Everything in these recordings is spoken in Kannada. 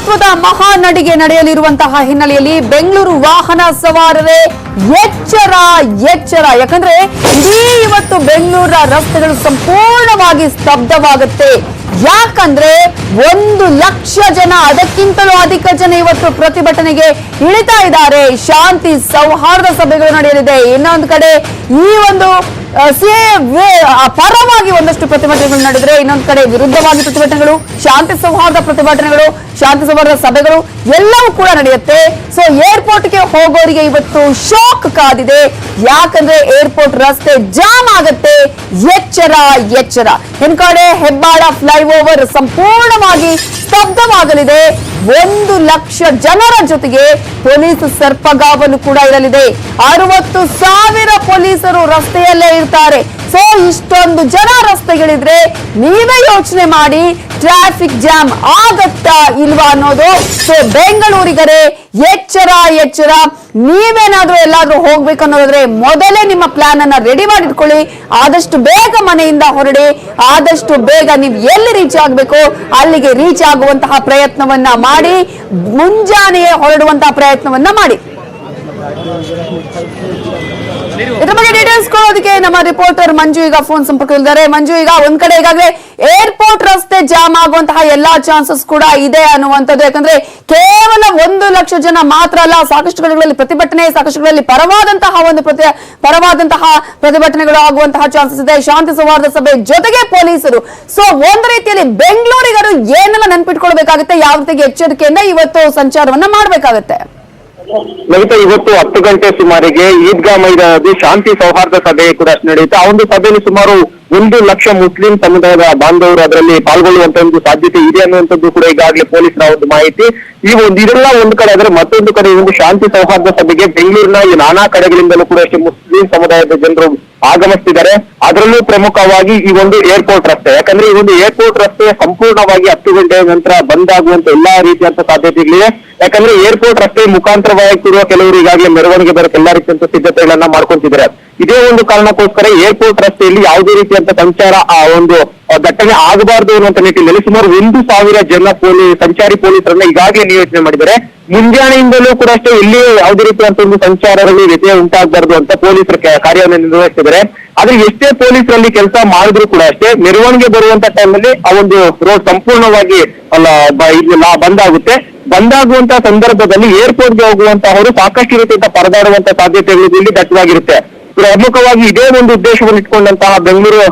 ಪೌರತ್ವದ ಮಹಾನಡಿಗೆ ನಡೆಯಲಿರುವಂತಹ ಹಿನ್ನೆಲೆಯಲ್ಲಿ ಬೆಂಗಳೂರು ವಾಹನ ಸವಾರರೇ ಎಚ್ಚರ ಎಚ್ಚರ. ಯಾಕಂದ್ರೆ ಇಡೀ ಇವತ್ತು ಬೆಂಗಳೂರ ರಸ್ತೆಗಳು ಸಂಪೂರ್ಣವಾಗಿ ಸ್ತಬ್ಧವಾಗುತ್ತೆ. ಯಾಕಂದ್ರೆ ಒಂದು ಲಕ್ಷ ಜನ, ಅದಕ್ಕಿಂತಲೂ ಅಧಿಕ ಜನ ಇವತ್ತು ಪ್ರತಿಭಟನೆಗೆ ಇಳಿತಾ ಇದ್ದಾರೆ. ಶಾಂತಿ ಸೌಹಾರ್ದ ಸಭೆಗಳು ನಡೆಯಲಿದೆ. ಇನ್ನೊಂದು ಕಡೆ ಈ ಒಂದು ಸಿಎ ಪರವಾಗಿ ಒಂದಷ್ಟು ಪ್ರತಿಭಟನೆಗಳು ನಡೆದರೆ ಇನ್ನೊಂದು ಕಡೆ ವಿರುದ್ಧವಾಗಿ ಪ್ರತಿಭಟನೆಗಳು, ಶಾಂತಿ ಸೌಹಾರ್ದ ಪ್ರತಿಭಟನೆಗಳು, ಶಾಂತಿ ಸೌಹಾರ್ದ ಸಭೆಗಳು ಎಲ್ಲವೂ ಕೂಡ ನಡೆಯುತ್ತೆ. ಸೊ ಏರ್ಪೋರ್ಟ್ಗೆ ಹೋಗೋರಿಗೆ ಇವತ್ತು ಶಾಕ್ ಕಾದಿದೆ. ಯಾಕಂದ್ರೆ ಏರ್ಪೋರ್ಟ್ ರಸ್ತೆ ಜಾಮ್ ಆಗತ್ತೆ. ಎಚ್ಚರ ಎಚ್ಚರ. ಹೆಣ್ಕಾಡೆ, ಹೆಬ್ಬಾಳ ಫ್ಲೈಓವರ್ ಸಂಪೂರ್ಣವಾಗಿ ಸ್ತಬ್ಧವಾಗಲಿದೆ. ಒಂದು ಲಕ್ಷ ಜನರ ಜೊತೆಗೆ ಪೊಲೀಸ್ ಸರ್ಪಗಾವಲು ಕೂಡ ಇರಲಿದೆ. ಅರವತ್ತು ಸಾವಿರ ಪೊಲೀಸರು ರಸ್ತೆಯಲ್ಲೇ ಇರ್ತಾರೆ. ಸೊ, ಇಷ್ಟೊಂದು ಜನ ರಸ್ತೆಗಳಿದ್ರೆ ನೀವೇ ಯೋಚನೆ ಮಾಡಿ ಟ್ರಾಫಿಕ್ ಜಾಮ್ ಆಗತ್ತಾ ಇಲ್ವಾ ಅನ್ನೋದು. ಸೊ, ಬೆಂಗಳೂರಿಗರೇ, ಎಚ್ಚರ ಎಚ್ಚರ. ನೀವೇನಾದ್ರೂ ಎಲ್ಲಾದ್ರೂ ಹೋಗ್ಬೇಕು ಅನ್ನೋದಾದ್ರೆ ಮೊದಲೇ ನಿಮ್ಮ ಪ್ಲಾನ್ ಅನ್ನ ರೆಡಿ ಮಾಡಿಟ್ಕೊಳ್ಳಿ. ಆದಷ್ಟು ಬೇಗ ಮನೆಯಿಂದ ಹೊರಡಿ. ಆದಷ್ಟು ಬೇಗ ನೀವು ಎಲ್ಲಿ ರೀಚ್ ಆಗಬೇಕು, ಅಲ್ಲಿಗೆ ರೀಚ್ ಆಗುವಂತಹ ಪ್ರಯತ್ನವನ್ನ ಮಾಡಿ, ಮುಂಜಾನೆಯೇ ಹೊರಡುವಂತಹ ಪ್ರಯತ್ನವನ್ನ ಮಾಡಿ. ಇದ್ರ ಬಗ್ಗೆ ಡೀಟೇಲ್ಸ್ ಕೊಡೋದಕ್ಕೆ ನಮ್ಮ ರಿಪೋರ್ಟರ್ ಮಂಜು ಈಗ ಫೋನ್ ಸಂಪರ್ಕದಲ್ಲಿದ್ದಾರೆ. ಮಂಜು, ಈಗ ಒಂದ್ ಕಡೆ ಈಗಾಗಲೇ ಏರ್ಪೋರ್ಟ್ ರಸ್ತೆ ಜಾಮ್ ಆಗುವಂತಹ ಎಲ್ಲಾ ಚಾನ್ಸಸ್ ಕೂಡ ಇದೆ ಅನ್ನುವಂಥದ್ದು. ಯಾಕಂದ್ರೆ ಕೇವಲ ಒಂದು ಲಕ್ಷ ಜನ ಮಾತ್ರ ಅಲ್ಲ, ಸಾಕಷ್ಟು ಕಡೆಗಳಲ್ಲಿ ಪ್ರತಿಭಟನೆ, ಸಾಕಷ್ಟು ಕಡೆಗಳಲ್ಲಿ ಪರವಾದಂತಹ ಒಂದು ಪ್ರತಿ, ಪರವಾದಂತಹ ಪ್ರತಿಭಟನೆಗಳು ಆಗುವಂತಹ ಚಾನ್ಸಸ್ ಇದೆ. ಶಾಂತಿ ಸೌಹಾರ್ದ ಸಭೆ ಜೊತೆಗೆ ಪೊಲೀಸರು. ಸೊ ಒಂದು ರೀತಿಯಲ್ಲಿ ಬೆಂಗಳೂರಿಗರು ಏನೆಲ್ಲ ನೆನ್ಪಿಟ್ಕೊಳ್ಬೇಕಾಗುತ್ತೆ, ಯಾವ ರೀತಿಗೆ ಎಚ್ಚರಿಕೆಯಿಂದ ಇವತ್ತು ಸಂಚಾರವನ್ನ ಮಾಡ್ಬೇಕಾಗತ್ತೆ? ನಮಿತಾ ಇವತ್ತು ಹತ್ತು ಗಂಟೆ ಸುಮಾರಿಗೆ ಈದ್ಗಾ ಮೈದಾನದಲ್ಲಿ ಶಾಂತಿ ಸೌಹಾರ್ದ ಸಭೆ ಕೂಡ ನಡೆಯುತ್ತೆ. ಆ ಒಂದು ಸಭೆಯಲ್ಲಿ ಸುಮಾರು ಒಂದು ಲಕ್ಷ ಮುಸ್ಲಿಂ ಸಮುದಾಯದ ಬಾಂಧವರು ಅದರಲ್ಲಿ ಪಾಲ್ಗೊಳ್ಳುವಂತ ಒಂದು ಸಾಧ್ಯತೆ ಇದೆ ಅನ್ನುವಂಥದ್ದು ಕೂಡ ಈಗಾಗಲೇ ಪೊಲೀಸರ ಒಂದು ಮಾಹಿತಿ. ಈ ಒಂದು ಇದೆಲ್ಲ ಒಂದು ಕಡೆ ಆದರೆ ಮತ್ತೊಂದು ಕಡೆ ಒಂದು ಶಾಂತಿ ಸೌಹಾರ್ದ ಸಭೆಗೆ ಬೆಂಗಳೂರಿನ ಈ ನಾನಾ ಕಡೆಗಳಿಂದಲೂ ಕೂಡ ಅಷ್ಟೇ ಮುಸ್ಲಿಂ ಸಮುದಾಯದ ಜನರು ಆಗಮಿಸ್ತಿದ್ದಾರೆ. ಅದರಲ್ಲೂ ಪ್ರಮುಖವಾಗಿ ಈ ಒಂದು ಏರ್ಪೋರ್ಟ್ ರಸ್ತೆ. ಯಾಕಂದ್ರೆ ಈ ಒಂದು ಏರ್ಪೋರ್ಟ್ ರಸ್ತೆ ಸಂಪೂರ್ಣವಾಗಿ ಹತ್ತು ಗಂಟೆಯ ನಂತರ ಬಂದ್ ಆಗುವಂತ ಎಲ್ಲಾ ರೀತಿಯಂತ ಸಾಧ್ಯತೆಗಳಿವೆ ಯಾಕಂದ್ರೆ ಏರ್ಪೋರ್ಟ್ ರಸ್ತೆ ಮುಖಾಂತರವಾಗಿರುವ ಕೆಲವರು ಈಗಾಗಲೇ ಮೆರವಣಿಗೆ ಬರಕ್ಕೆ ಎಲ್ಲಾ ರೀತಿಯಂತ ಸಿದ್ಧತೆಗಳನ್ನ ಮಾಡ್ಕೊಂತಿದ್ದಾರೆ. ಇದೇ ಒಂದು ಕಾರಣಕ್ಕೋಸ್ಕರ ಏರ್ಪೋರ್ಟ್ ರಸ್ತೆಯಲ್ಲಿ ಯಾವುದೇ ರೀತಿಯಂತ ಸಂಚಾರ, ಆ ಒಂದು ದಟ್ಟಣೆ ಆಗಬಾರದು ಅನ್ನುವಂತ ನಿಟ್ಟಿನಲ್ಲಿ ಸುಮಾರು ಒಂದು ಸಾವಿರ ಜನ ಪೊಲೀಸ್ ಸಂಚಾರಿ ಪೊಲೀಸರನ್ನ ಈಗಾಗಲೇ ನಿಯೋಜನೆ ಮಾಡಿದ್ದಾರೆ. ಮುಂಜಾನೆಯಿಂದಲೂ ಕೂಡ ಅಷ್ಟೇ ಇಲ್ಲಿ ಯಾವುದೇ ರೀತಿಯಂತ ಒಂದು ಸಂಚಾರದಲ್ಲಿ ವ್ಯತ್ಯಯ ಉಂಟಾಗಬಾರದು ಅಂತ ಪೊಲೀಸರು ಕಾರ್ಯವನ್ನು ನಿರ್ವಹಿಸಿದ್ದಾರೆ ಆದ್ರೆ ಎಷ್ಟೇ ಪೊಲೀಸರಲ್ಲಿ ಕೆಲಸ ಮಾಡಿದ್ರು ಕೂಡ ಅಷ್ಟೇ ಮೆರವಣಿಗೆ ಬರುವಂತ ಟೈಮಲ್ಲಿ ಆ ಒಂದು ರೋಡ್ ಸಂಪೂರ್ಣವಾಗಿ ಅಲ್ಲ ಬಂದ್ ಆಗುತ್ತೆ. ಬಂದಾಗುವಂತ ಸಂದರ್ಭದಲ್ಲಿ ಏರ್ಪೋರ್ಟ್ಗೆ ಹೋಗುವಂತಹವರು ಸಾಕಷ್ಟು ರೀತಿಯಿಂದ ಪರದಾಡುವಂತ ಸಾಧ್ಯತೆಗಳು ಇಲ್ಲಿ ದಟ್ಟವಾಗಿರುತ್ತೆ. ಪ್ರಮುಖವಾಗಿ ಇದೇ ಒಂದು ಉದ್ದೇಶವನ್ನು ಇಟ್ಕೊಂಡಂತಹ ಬೆಂಗಳೂರು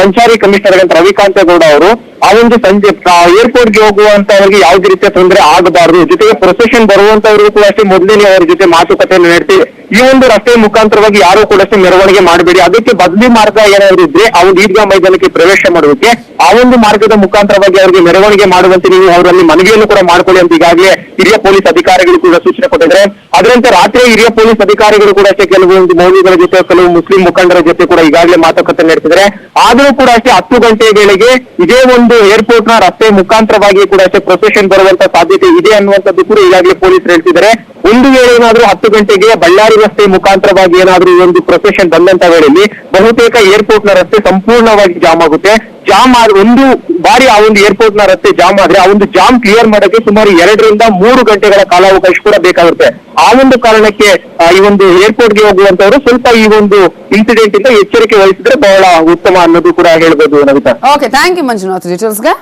ಸಂಚಾರಿ ಕಮಿಷನರ್ ಅಂತ ರವಿಕಾಂತೇಗೌಡ ಅವರು, ಆ ಒಂದು ಸಂಜೆ ಏರ್ಪೋರ್ಟ್ಗೆ ಹೋಗುವಂತವರಿಗೆ ಯಾವುದೇ ರೀತಿಯ ತೊಂದರೆ ಆಗಬಾರದು. ಜೊತೆಗೆ ಪ್ರೊಸೆಷನ್ ಬರುವಂತವರಿಗೂ ಕೂಡ ಅಷ್ಟೇ ಮೊದಲನೇ ಅವರ ಜೊತೆ ಮಾತುಕತೆಯನ್ನು ನಡೆಸಿ, ಈ ಒಂದು ರಸ್ತೆ ಮುಖಾಂತರವಾಗಿ ಯಾರು ಕೂಡ ಅಷ್ಟೇ ಮೆರವಣಿಗೆ ಮಾಡಬೇಡಿ. ಅದಕ್ಕೆ ಬದಲಿ ಮಾರ್ಗ ಏನಾದ್ರು ಇದ್ರೆ, ಆ ಒಂದು ಈದ್ಗಾ ಮೈದಾನಕ್ಕೆ ಪ್ರವೇಶ ಮಾಡೋದಕ್ಕೆ, ಆ ಒಂದು ಮಾರ್ಗದ ಮುಖಾಂತರವಾಗಿ ಅವರಿಗೆ ಮೆರವಣಿಗೆ ಮಾಡುವಂತೆ ನೀವು ಅವರಲ್ಲಿ ಮನವಿಯನ್ನು ಕೂಡ ಮಾಡ್ಕೊಳ್ಳಿ ಅಂತ ಈಗಾಗಲೇ ಹಿರಿಯ ಪೊಲೀಸ್ ಅಧಿಕಾರಿಗಳು ಕೂಡ ಸೂಚನೆ ಕೊಟ್ಟಿದ್ದಾರೆ. ಅದರಂತೆ ರಾತ್ರಿ ಹಿರಿಯ ಪೊಲೀಸ್ ಅಧಿಕಾರಿಗಳು ಕೂಡ ಅಷ್ಟೇ ಕೆಲವೊಂದು ಮೌಲ್ಯಗಳ ಜೊತೆ, ಕೆಲವು ಮುಸ್ಲಿಂ ಮುಖಂಡರ ಜೊತೆ ಕೂಡ ಈಗಾಗಲೇ ಮಾತುಕತೆ ನಡೆಸಿದ್ದಾರೆ. ಆದರೂ ಕೂಡ ಅಷ್ಟೇ ಹತ್ತು ಗಂಟೆ ವೇಳೆಗೆ ಇದೇ ಒಂದು ಏರ್ಪೋರ್ಟ್ನ ರಸ್ತೆ ಮುಖಾಂತರವಾಗಿ ಕೂಡ ಅಷ್ಟೇ ಪ್ರೊಸೆಷನ್ ಬರುವಂತ ಸಾಧ್ಯತೆ ಇದೆ ಅನ್ನುವಂಥದ್ದು ಕೂಡ ಈಗಾಗಲೇ ಪೊಲೀಸರು ಹೇಳ್ತಿದ್ದಾರೆ. ಒಂದು ವೇಳೆ ಏನಾದರೂ ಹತ್ತು ಗಂಟೆಗೆ ಬಳ್ಳಾರಿ ರಸ್ತೆ ಮುಖಾಂತರವಾಗಿ ಏನಾದರೂ ಈ ಒಂದು ಪ್ರೊಸೆಷನ್ ಬಂದಂತ ವೇಳೆಯಲ್ಲಿ ಬಹುತೇಕ ಏರ್ಪೋರ್ಟ್ನ ರಸ್ತೆ ಸಂಪೂರ್ಣವಾಗಿ ಜಾಮ್ ಆಗುತ್ತೆ. ಜಾಮ್ ಆದ ಒಂದು ಬಾರಿ ಆ ಒಂದು ಏರ್ಪೋರ್ಟ್ನ ರಸ್ತೆ ಜಾಮ್ ಆದ್ರೆ ಆ ಒಂದು ಜಾಮ್ ಕ್ಲಿಯರ್ ಮಾಡೋಕೆ ಸುಮಾರು ಎರಡರಿಂದ ಮೂರು ಗಂಟೆಗಳ ಕಾಲಾವಕಾಶ ಕೂಡ ಬೇಕಾಗುತ್ತೆ. ಆ ಒಂದು ಕಾರಣಕ್ಕೆ ಈ ಒಂದು ಏರ್ಪೋರ್ಟ್ಗೆ ಹೋಗುವಂತವರು ಸ್ವಲ್ಪ ಈ ಒಂದು ಇನ್ಸಿಡೆಂಟ್ ಇಂದ ಎಚ್ಚರಿಕೆ ವಹಿಸಿದ್ರೆ ಬಹಳ ಉತ್ತಮ ಅನ್ನೋದು ಕೂಡ ಹೇಳ್ಬೋದು Navita okay thank you Manjunath ಡೀಟೇಲ್ಸ್ಗೆ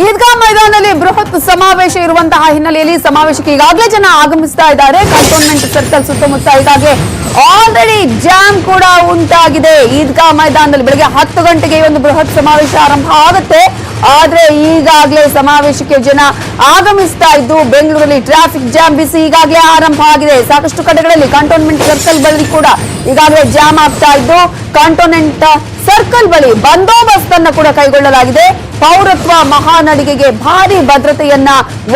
Idgah ಮೈದಾನದಲ್ಲಿ ಬೃಹತ್ ಸಮಾವೇಶ ಇರುವಂತಹ ಹಿನ್ನೆಲೆಯಲ್ಲಿ ಸಮಾವೇಶಕ್ಕೆ ಈಗಾಗಲೇ ಜನ ಆಗಮಿಸ್ತಾ ಇದ್ದಾರೆ. ಕಂಟೋನ್ಮೆಂಟ್ ಸರ್ಕಲ್ ಸುತ್ತಮುತ್ತ ಈಗಾಗಲೇ ಆಲ್ರೆಡಿ ಜಾಮ್ ಕೂಡ ಉಂಟಾಗಿದೆ. ಈದ್ಗಾ ಮೈದಾನದಲ್ಲಿ ಬೆಳಗ್ಗೆ ಹತ್ತು ಗಂಟೆಗೆ ಒಂದು ಬೃಹತ್ ಸಮಾವೇಶ ಆರಂಭ ಆಗುತ್ತೆ. ಆದ್ರೆ ಈಗಾಗಲೇ ಸಮಾವೇಶಕ್ಕೆ ಜನ ಆಗಮಿಸ್ತಾ ಇದ್ದು ಬೆಂಗಳೂರಲ್ಲಿ ಟ್ರಾಫಿಕ್ ಜಾಮ್ ಬಿಸಿ ಈಗಾಗಲೇ ಆರಂಭ ಆಗಿದೆ. ಸಾಕಷ್ಟು ಕಡೆಗಳಲ್ಲಿ ಕಂಟೋನ್ಮೆಂಟ್ ಸರ್ಕಲ್ ಬಳಿ ಕೂಡ ಈಗಾಗಲೇ ಜಾಮ್ ಆಗ್ತಾ ಇದ್ದು, ಕಂಟೋನ್ಮೆಂಟ್ ಸರ್ಕಲ್ ಬಳಿ ಬಂದೋಬಸ್ತ್ ಅನ್ನು ಕೂಡ ಕೈಗೊಳ್ಳಲಾಗಿದೆ. ಪೌರತ್ವ ಮಹಾನಡಿಗೆಗೆ ಭಾರಿ ಭದ್ರತೆಯನ್ನ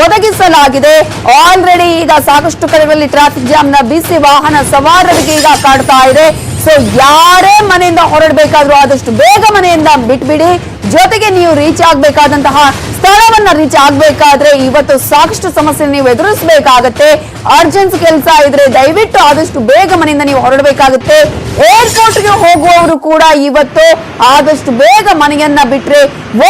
ಒದಗಿಸಲಾಗಿದೆ. ಆಲ್ರೆಡಿ ಈಗ ಸಾಕಷ್ಟು ಕಡೆಗಳಲ್ಲಿ ಟ್ರಾಫಿಕ್ ಜಾಮ್ನ ಬಿಸಿ ವಾಹನ ಸವಾರರಿಗೆ ಈಗ ಕಾಡ್ತಾ ಇದೆ. ಸೊ ಯಾರೇ ಮನೆಯಿಂದ ಹೊರಡಬೇಕಾದ್ರೂ ಆದಷ್ಟು ಬೇಗ ಮನೆಯಿಂದ ಬಿಟ್ಬಿಡಿ. ಜೊತೆಗೆ ನೀವು ರೀಚ್ ಆಗ್ಬೇಕಾದಂತಹ ಸ್ಥಳವನ್ನ ರೀಚ್ ಆಗ್ಬೇಕಾದ್ರೆ ಇವತ್ತು ಸಾಕಷ್ಟು ಸಮಸ್ಯೆ ನೀವು ಎದುರಿಸಬೇಕಾಗತ್ತೆ. ಅರ್ಜೆನ್ಸ್ ಕೆಲಸ ಇದ್ರೆ ದಯವಿಟ್ಟು ಆದಷ್ಟು ಬೇಗ ಮನೆಯಿಂದ ನೀವು ಹೊರಡಬೇಕಾಗುತ್ತೆ. ಏರ್ಪೋರ್ಟ್ಗೆ ಹೋಗುವವರು ಕೂಡ ಇವತ್ತು ಆದಷ್ಟು ಬೇಗ ಮನೆಯನ್ನ ಬಿಟ್ರೆ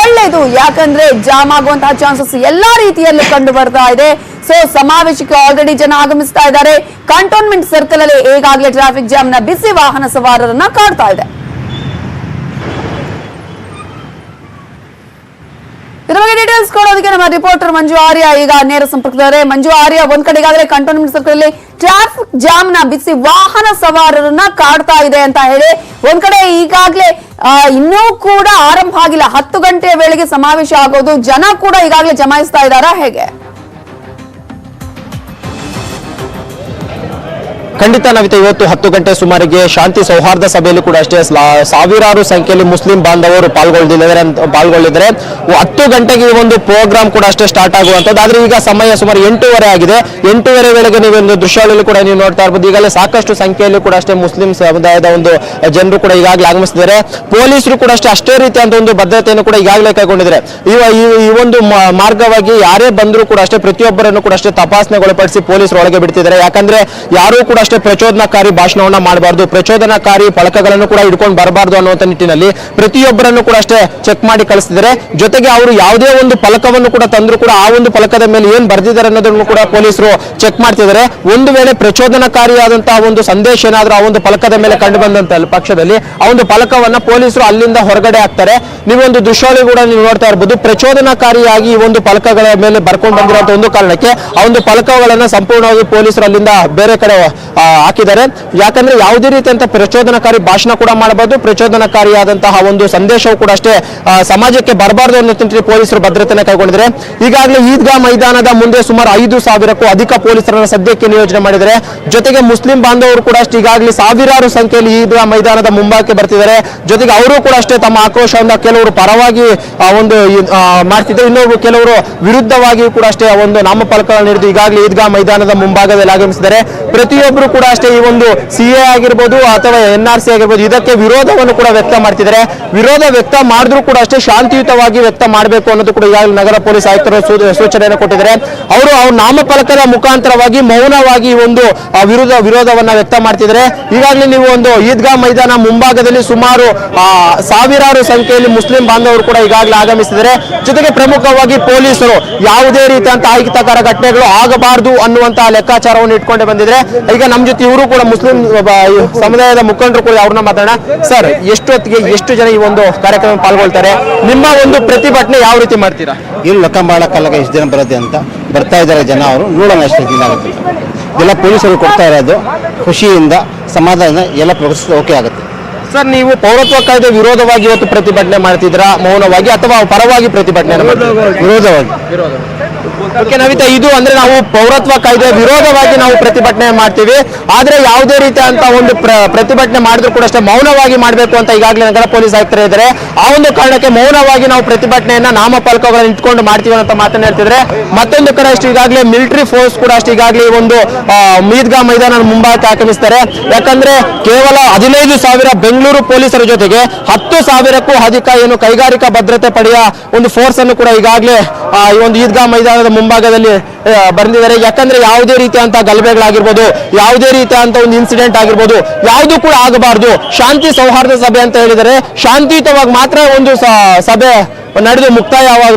ಒಳ್ಳೇದು. ಯಾಕಂದ್ರೆ ಜಾಮ್ ಆಗುವಂತಹ ಚಾನ್ಸಸ್ ಎಲ್ಲಾ ರೀತಿಯಲ್ಲೂ ಕಂಡು ಬರ್ತಾ ಇದೆ. ಸೊ ಸಮಾವೇಶಕ್ಕೆ ಆಲ್ರೆಡಿ ಜನ ಆಗಮಿಸ್ತಾ ಇದ್ದಾರೆ. ಕಂಟೋನ್ಮೆಂಟ್ ಸರ್ಕಲ್ ಅಲ್ಲಿ ಈಗಾಗಲೇ ಟ್ರಾಫಿಕ್ ಜಾಮ್ನ ಬಿಸಿ ವಾಹನ ಸವಾರರನ್ನ ಕಾಡ್ತಾ ಇದೆ ಇದ್ರ ಬಗ್ಗೆ ಕೊಡೋದಕ್ಕೆ ನಮ್ಮ ರಿಪೋರ್ಟರ್ ಮಂಜು ಆರ್ಯ ಈಗ ನೇರ ಸಂಪರ್ಕದವರೇ ಮಂಜು ಆರ್ಯ, ಒಂದ್ ಕಡೆ ಈಗಾಗಲೇ ಕಂಟೋನ್ಮೆಂಟ್ ಸರ್ಕಲ್ ಅಲ್ಲಿ ಟ್ರಾಫಿಕ್ ಜಾಮ್ನ ಬಿಸಿ ವಾಹನ ಸವಾರರನ್ನ ಕಾಡ್ತಾ ಇದೆ ಅಂತ ಹೇಳಿ ಒಂದ್ ಕಡೆ ಈಗಾಗಲೇ ಇನ್ನೂ ಕೂಡ ಆರಂಭ ಆಗಿಲ್ಲ. ಹತ್ತು ಗಂಟೆಯ ವೇಳೆಗೆ ಸಮಾವೇಶ ಆಗೋದು. ಜನ ಕೂಡ ಈಗಾಗಲೇ ಜಮಾಯಿಸ್ತಾ ಇದ್ದಾರಾ? ಹೇಗೆ? ಖಂಡಿತ ನಾವಿತ್ತು ಇವತ್ತು ಹತ್ತು ಗಂಟೆ ಸುಮಾರಿಗೆ ಶಾಂತಿ ಸೌಹಾರ್ದ ಸಭೆಯಲ್ಲಿ ಕೂಡ ಅಷ್ಟೇ ಸಾವಿರಾರು ಸಂಖ್ಯೆಯಲ್ಲಿ ಮುಸ್ಲಿಂ ಬಾಂಧವರು ಪಾಲ್ಗೊಳ್ಳಿದ್ದಾರೆ ಪಾಲ್ಗೊಳ್ಳಿದ್ದಾರೆ. ಹತ್ತು ಗಂಟೆಗೆ ಒಂದು ಪ್ರೋಗ್ರಾಮ್ ಕೂಡ ಅಷ್ಟೇ ಸ್ಟಾರ್ಟ್ ಆಗುವಂಥದ್ದು. ಆದ್ರೆ ಈಗ ಸಮಯ ಸುಮಾರು ಎಂಟೂವರೆ ಆಗಿದೆ. ಎಂಟೂವರೆ ವೇಳೆಗೆ ನೀವು ಒಂದು ದೃಶ್ಯಾವಳಿಯಲ್ಲಿ ಕೂಡ ನೀವು ನೋಡ್ತಾ ಇರ್ಬೋದು. ಈಗಲೇ ಸಾಕಷ್ಟು ಸಂಖ್ಯೆಯಲ್ಲಿ ಕೂಡ ಅಷ್ಟೇ ಮುಸ್ಲಿಂ ಸಮುದಾಯದ ಒಂದು ಜನರು ಕೂಡ ಈಗಾಗಲೇ ಆಗಮಿಸಿದ್ದಾರೆ. ಪೊಲೀಸರು ಕೂಡ ಅಷ್ಟೇ ಅಷ್ಟೇ ರೀತಿಯಾದ ಒಂದು ಭದ್ರತೆಯನ್ನು ಕೂಡ ಈಗಾಗಲೇ ಕೈಗೊಂಡಿದ್ದಾರೆ. ಈ ಒಂದು ಮಾರ್ಗವಾಗಿ ಯಾರೇ ಬಂದರೂ ಕೂಡ ಅಷ್ಟೇ ಪ್ರತಿಯೊಬ್ಬರನ್ನು ಕೂಡ ಅಷ್ಟೇ ತಪಾಸಣೆಗೊಳಪಡಿಸಿ ಪೊಲೀಸರು ಒಳಗೆ ಬಿಡ್ತಿದ್ದಾರೆ. ಯಾಕಂದ್ರೆ ಯಾರೂ ಕೂಡ ಅಷ್ಟೇ ಪ್ರಚೋದನಕಾರಿ ಭಾಷಣವನ್ನ ಮಾಡಬಾರ್ದು. ಪ್ರಚೋದನಕಾರಿ ಫಲಕಗಳನ್ನು ಕೂಡ ಹಿಡ್ಕೊಂಡು ಬರಬಾರ್ದು ಅನ್ನುವಂಥ ನಿಟ್ಟಿನಲ್ಲಿ ಪ್ರತಿಯೊಬ್ಬರನ್ನು ಕೂಡ ಅಷ್ಟೇ ಚೆಕ್ ಮಾಡಿ ಕಳಿಸ್ತಿದ್ದಾರೆ. ಜೊತೆಗೆ ಅವರು ಯಾವುದೇ ಒಂದು ಫಲಕವನ್ನು ಕೂಡ ತಂದ್ರು ಕೂಡ ಆ ಒಂದು ಫಲಕದ ಮೇಲೆ ಏನ್ ಬರ್ದಿದ್ದಾರೆ ಅನ್ನೋದನ್ನು ಕೂಡ ಪೊಲೀಸರು ಚೆಕ್ ಮಾಡ್ತಿದ್ದಾರೆ. ಒಂದು ವೇಳೆ ಪ್ರಚೋದನಕಾರಿಯಾದಂತಹ ಒಂದು ಸಂದೇಶ ಏನಾದರೂ ಆ ಒಂದು ಫಲಕದ ಮೇಲೆ ಕಂಡು ಬಂದಂತ ಪಕ್ಷದಲ್ಲಿ ಆ ಒಂದು ಫಲಕವನ್ನ ಪೊಲೀಸರು ಅಲ್ಲಿಂದ ಹೊರಗಡೆ ಹಾಕ್ತಾರೆ. ನೀವು ಒಂದು ದೃಶ್ಯಾವಳಿ ಕೂಡ ನೀವು ನೋಡ್ತಾ ಇರ್ಬೋದು. ಪ್ರಚೋದನಕಾರಿಯಾಗಿ ಈ ಒಂದು ಫಲಕಗಳ ಮೇಲೆ ಬರ್ಕೊಂಡು ಬಂದಿರುವಂತಹ ಒಂದು ಕಾರಣಕ್ಕೆ ಆ ಒಂದು ಫಲಕಗಳನ್ನ ಸಂಪೂರ್ಣವಾಗಿ ಪೊಲೀಸರು ಅಲ್ಲಿಂದ ಬೇರೆ ಕಡೆ ಹಾಕಿದ್ದಾರೆ. ಯಾಕಂದ್ರೆ ಯಾವುದೇ ರೀತಿಯಂತ ಪ್ರಚೋದನಕಾರಿ ಭಾಷಣ ಕೂಡ ಮಾಡಬಹುದು ಪ್ರಚೋದನಕಾರಿಯಾದಂತಹ ಒಂದು ಸಂದೇಶವು ಕೂಡ ಅಷ್ಟೇ ಸಮಾಜಕ್ಕೆ ಬರಬಾರ್ದು ಅನ್ನೋ ಪೊಲೀಸರು ಭದ್ರತೆಯನ್ನು ಕೈಗೊಂಡಿದ್ದಾರೆ. ಈಗಾಗಲೇ ಈದ್ಗಾ ಮೈದಾನದ ಮುಂದೆ ಸುಮಾರು ಐದು ಸಾವಿರಕ್ಕೂ ಅಧಿಕ ಪೊಲೀಸರನ್ನ ಸದ್ಯಕ್ಕೆ ನಿಯೋಜನೆ ಮಾಡಿದ್ದಾರೆ. ಜೊತೆಗೆ ಮುಸ್ಲಿಂ ಬಾಂಧವರು ಕೂಡ ಅಷ್ಟೇ, ಈಗಾಗಲೇ ಸಾವಿರಾರು ಸಂಖ್ಯೆಯಲ್ಲಿ ಈದ್ಗಾ ಮೈದಾನದ ಮುಂಭಾಗಕ್ಕೆ ಬರ್ತಿದ್ದಾರೆ. ಜೊತೆಗೆ ಅವರು ಕೂಡ ಅಷ್ಟೇ ತಮ್ಮ ಆಕ್ರೋಶವನ್ನ ಕೆಲವರು ಪರವಾಗಿ ಒಂದು ಮಾಡ್ತಿದ್ದಾರೆ. ಇನ್ನೊಬ್ರು ಕೆಲವರು ವಿರುದ್ಧವಾಗಿ ಕೂಡ ಅಷ್ಟೇ ಒಂದು ನಾಮಫಲಕಗಳನ್ನು ಹಿಡಿದು ಈಗಾಗಲೇ ಈದ್ಗಾ ಮೈದಾನದ ಮುಂಭಾಗದಲ್ಲಿ ಆಗಮಿಸಿದ್ದಾರೆ. ಪ್ರತಿಯೊಬ್ಬರು ಕೂಡ ಅಷ್ಟೇ ಈ ಒಂದು ಸಿ ಎ ಆಗಿರ್ಬೋದು ಅಥವಾ ಎನ್ ಆರ್ ಸಿ ಆಗಿರ್ಬೋದು ಇದಕ್ಕೆ ವಿರೋಧವನ್ನು ಕೂಡ ವ್ಯಕ್ತ ಮಾಡ್ತಿದ್ದಾರೆ. ವಿರೋಧ ವ್ಯಕ್ತ ಮಾಡಿದ್ರು ಕೂಡ ಅಷ್ಟೇ ಶಾಂತಿಯುತವಾಗಿ ವ್ಯಕ್ತ ಮಾಡಬೇಕು ಅನ್ನೋದು ಕೂಡ ಈಗಾಗಲೇ ನಗರ ಪೊಲೀಸ್ ಆಯುಕ್ತರು ಸೂಚನೆಯನ್ನು ಕೊಟ್ಟಿದ್ದಾರೆ. ಅವರು ಅವ್ರ ನಾಮಫಲಕದ ಮುಖಾಂತರವಾಗಿ ಮೌನವಾಗಿ ಒಂದು ವಿರೋಧ, ವಿರೋಧವನ್ನ ವ್ಯಕ್ತ ಮಾಡ್ತಿದ್ದಾರೆ. ಈಗಾಗಲೇ ನೀವು ಒಂದು ಈದ್ಗಾ ಮೈದಾನ ಮುಂಭಾಗದಲ್ಲಿ ಸುಮಾರು ಸಾವಿರಾರು ಸಂಖ್ಯೆಯಲ್ಲಿ ಮುಸ್ಲಿಂ ಬಾಂಧವರು ಕೂಡ ಈಗಾಗಲೇ ಆಗಮಿಸಿದ್ದಾರೆ. ಜೊತೆಗೆ ಪ್ರಮುಖವಾಗಿ ಪೊಲೀಸರು ಯಾವುದೇ ರೀತಿಯಂತಹ ಅಹಿತಕರ ಘಟನೆಗಳು ಆಗಬಾರದು ಅನ್ನುವಂತಹ ಲೆಕ್ಕಾಚಾರವನ್ನು ಇಟ್ಕೊಂಡೇ ಬಂದಿದ್ರೆ ಈಗ ನಮ್ಮ ಜೊತೆ ಇವರು ಕೂಡ ಮುಸ್ಲಿಂ ಸಮುದಾಯದ ಮುಖಂಡರು ಕೂಡ ಅವ್ರನ್ನ ಮಾತಾಡೋಣ. ಸರ್ ಎಷ್ಟು ಹೊತ್ತಿಗೆ ಎಷ್ಟು ಜನ ಈ ಒಂದು ಕಾರ್ಯಕ್ರಮ ಪಾಲ್ಗೊಳ್ತಾರೆ? ನಿಮ್ಮ ಒಂದು ಪ್ರತಿಭಟನೆ ಯಾವ ರೀತಿ ಮಾಡ್ತೀರಾ? ಇಲ್ಲಿ ಲಕ್ಕಂಬಾಳ ಕಲ್ಲಗ ಎಷ್ಟು ಜನ ಬರುತ್ತೆ ಅಂತ ಬರ್ತಾ ಇದ್ದಾರೆ ಜನ ಅವರು. ನೋಡೋಣ ಎಷ್ಟು ಆಗುತ್ತೆ. ಎಲ್ಲ ಪೊಲೀಸರು ಕೊಡ್ತಾ ಇರೋದು. ಖುಷಿಯಿಂದ ಸಮಾಧಾನ ಎಲ್ಲ ಪ್ರೋಗ್ರೆಸ್ ಓಕೆ ಆಗುತ್ತೆ. ಸರ್ ನೀವು ಪೌರತ್ವ ಕಾಯ್ದೆ ವಿರೋಧವಾಗಿ ಇವತ್ತು ಪ್ರತಿಭಟನೆ ಮಾಡ್ತಿದ್ರಾ ಮೌನವಾಗಿ ಅಥವಾ ಪರವಾಗಿ ಪ್ರತಿಭಟನೆ ವಿರೋಧವಾಗಿ. ಓಕೆ ಇದು ಅಂದ್ರೆ ನಾವು ಪೌರತ್ವ ಕಾಯ್ದೆ ವಿರೋಧವಾಗಿ ನಾವು ಪ್ರತಿಭಟನೆ ಮಾಡ್ತೀವಿ. ಆದ್ರೆ ಯಾವುದೇ ರೀತಿಯಂತ ಒಂದು ಪ್ರ- ಪ್ರತಿಭಟನೆ ಮಾಡಿದ್ರು ಕೂಡ ಅಷ್ಟೇ ಮೌನವಾಗಿ ಮಾಡಬೇಕು ಅಂತ ಈಗಾಗಲೇ ನಗರ ಪೊಲೀಸ್ ಆಯುಕ್ತರು ಇದ್ದಾರೆ. ಆ ಒಂದು ಕಾರಣಕ್ಕೆ ಮೌನವಾಗಿ ನಾವು ಪ್ರತಿಭಟನೆಯನ್ನ ನಾಮಫಲಕಗಳನ್ನು ಇಟ್ಕೊಂಡು ಮಾಡ್ತೀವಿ ಅಂತ ಮಾತನ್ನ ಹೇಳ್ತಿದ್ರೆ ಮತ್ತೊಂದು ಕಡೆ ಅಷ್ಟು ಈಗಾಗಲೇ ಮಿಲಿಟರಿ ಫೋರ್ಸ್ ಕೂಡ ಅಷ್ಟು ಈಗಾಗಲೇ ಒಂದು ಮೀದ್ಗಾ ಮೈದಾನ ಮುಂಭಾಗಕ್ಕೆ ಆಗಮಿಸ್ತಾರೆ. ಯಾಕಂದ್ರೆ ಕೇವಲ ಹದಿನೈದು ಸಾವಿರ ಬೆಂಗಳೂರು ಪೊಲೀಸರ ಜೊತೆಗೆ ಹತ್ತು ಸಾವಿರಕ್ಕೂ ಅಧಿಕ ಏನು ಕೈಗಾರಿಕಾ ಭದ್ರತೆ ಪಡೆಯ ಒಂದು ಫೋರ್ಸ್ ಅನ್ನು ಕೂಡ ಈಗಾಗಲೇ ಈ ಒಂದು ಈದ್ಗಾ ಮೈದಾನದ ಮುಂಭಾಗದಲ್ಲಿ ಬಂದಿದ್ದಾರೆ ಯಾಕಂದ್ರೆ ಯಾವುದೇ ರೀತಿಯಂತ ಗಲಭೆಗಳಾಗಿರ್ಬೋದು, ಯಾವುದೇ ರೀತಿಯಂತ ಒಂದು ಇನ್ಸಿಡೆಂಟ್ ಆಗಿರ್ಬೋದು, ಯಾವುದು ಕೂಡ ಆಗಬಾರ್ದು. ಶಾಂತಿ ಸೌಹಾರ್ದ ಸಭೆ ಅಂತ ಹೇಳಿದರೆ ಶಾಂತಿಯುತವಾಗಿ ಮಾತ್ರ ಒಂದು ಸಭೆ ನಡೆದು ಮುಕ್ತಾಯವಾಗಬೇಕು.